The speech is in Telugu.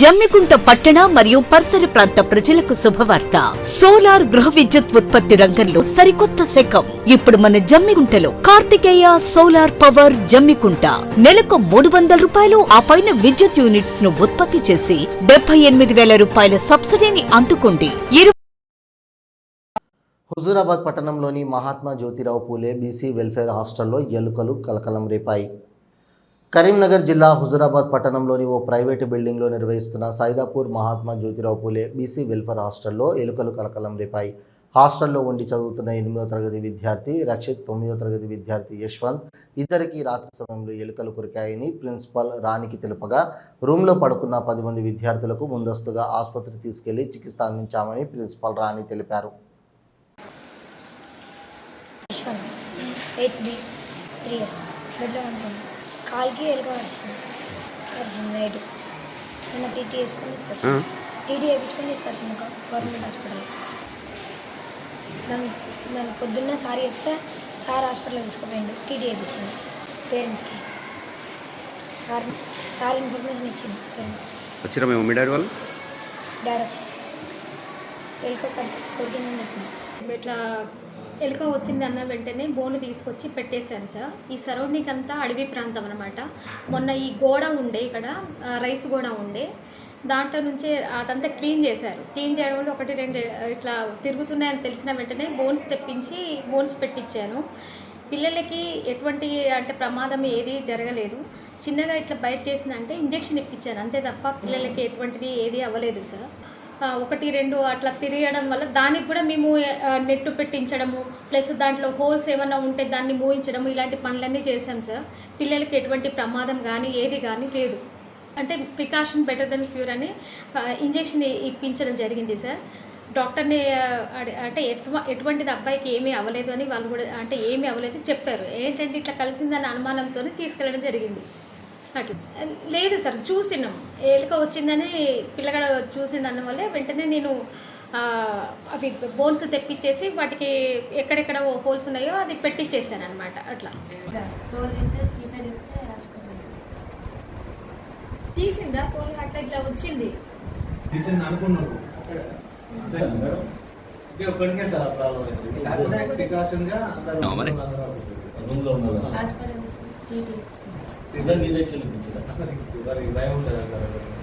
జమ్మికుంట పట్టణ మరియు పరిసర ప్రాంత ప్రజలకు శుభవార్త. సోలార్ గృహ విద్యుత్ ఉత్పత్తి రంగంలో సరికొత్త శకం. ఇప్పుడు మన జమ్మికుంటలో కార్తికేయ సోలార్ పవర్ జమ్మికుంట. నెలకు మూడు వందల రూపాయలు ఆ పైన విద్యుత్ యూనిట్స్ను ఉత్పత్తి చేసి డెబ్బై ఎనిమిది వేల రూపాయల సబ్సిడీని అందుకోండి. హుజూరాబాద్ పట్టణంలోని మహాత్మా జ్యోతిరావు పూలే బీసీ వెల్ఫేర్ హాస్టల్లో ఎలుకలు కలకలం రేపాయి. కరీంనగర్ జిల్లా హుజురాబాద్ పట్టణంలోని ఓ ప్రైవేటు బిల్డింగ్లో నిర్వహిస్తున్న సైదాపూర్ మహాత్మా జ్యోతిరావు పూలే బీసీ వెల్ఫేర్ హాస్టల్లో ఎలుకలు కలకలం రేపాయి. హాస్టల్లో ఉండి చదువుతున్న ఎనిమిదో తరగతి విద్యార్థి రక్షిత్ తొమ్మిదో తరగతి విద్యార్థి యశ్వంత్ ఇద్దరికి రాత్రి సమయంలో ఎలుకలు కొరికాయని ప్రిన్సిపాల్ రాణికి తెలుపగా రూమ్లో పడుకున్న పది మంది విద్యార్థులకు ముందస్తుగా ఆసుపత్రికి తీసుకెళ్ళి చికిత్స అందించామని ప్రిన్సిపాల్ రాణి తెలిపారు. Eight B three years. బెడ్లో కాల్కి ఎలుక వచ్చింది. వచ్చింది నైట్ నిన్న టీటీ వేసుకొని తీసుకొచ్చాను. టీటీ వేయించుకొని తీసుకొచ్చాను ఒక గవర్నమెంట్ హాస్పిటల్ దాన్ని దాన్ని పొద్దున్న సార్ చెప్తే సార్ హాస్పిటల్ తీసుకుపోయిండు. టీటీ వేయించింది పేరెంట్స్కి. సార్ సార్ ఇన్ఫర్మేషన్ ఇచ్చింది పేరెంట్స్కి వచ్చిరా మేము మీ డాడీ వాళ్ళు? డాడీ వచ్చి. ఎలుక కొట్టిందని చెప్పింది ఇట్లా ఎలుక వచ్చింది అన్న వెంటనే బోను తీసుకొచ్చి పెట్టేశాను సార్. ఈ సరౌండింగ్ అంతా అడవి ప్రాంతం అనమాట మొన్న ఈ గోడ ఉండే ఇక్కడ రైస్ గోడ ఉండే. దాంట్లో నుంచే అదంతా క్లీన్ చేశారు. క్లీన్ చేయడం వల్ల ఒకటి రెండు ఇట్లా తిరుగుతున్నాయని తెలిసిన వెంటనే బోన్స్ తెప్పించి బోన్స్ పెట్టించాను. పిల్లలకి ఎటువంటి అంటే ప్రమాదం ఏది జరగలేదు. చిన్నగా ఇట్లా బయట చేసిందంటే ఇంజెక్షన్ ఇప్పించాను. అంతే తప్ప పిల్లలకి ఎటువంటిది ఏది అవ్వలేదు సార్. ఒకటి రెండు అట్లా తిరగడం వల్ల దానికి కూడా మేము నెట్టు పెట్టించడము ప్లస్ దాంట్లో హోల్స్ ఏమైనా ఉంటే దాన్ని మూయించడము ఇలాంటి పనులన్నీ చేశాం సార్. పిల్లలకి ఎటువంటి ప్రమాదం కానీ ఏది కానీ లేదు. అంటే ప్రికాషన్ బెటర్ దెన్ క్యూర్ అని ఇంజెక్షన్ ఇప్పించడం జరిగింది సార్. డాక్టర్ని అంటే ఎటువ ఎటువంటిది అబ్బాయికి ఏమీ అవ్వలేదు అని వాళ్ళు కూడా అంటే ఏమీ అవ్వలేదు చెప్పారు. ఏంటంటే ఇట్లా కలిసిందని అనుమానంతో తీసుకెళ్ళడం జరిగింది. అట్లా లేదు సార్ చూసినాం ఎలుక వచ్చిందని పిల్లగాడు చూసిండు అన్న వల్లే వెంటనే నేను ఆ, అవి బోన్స్ తెప్పించేసి వాటికి ఎక్కడెక్కడ హోల్స్ ఉన్నాయో అది పెట్టించేసాను అనమాట అట్లా తీసిందా? తోలు అట్లా ఇట్లా వచ్చింది. తీసింది అనుకున్నాను ప్రాబ్లం అయింది కాకపోతే ప్రికాషన్గా భయం ఉంటుంది అంటారు?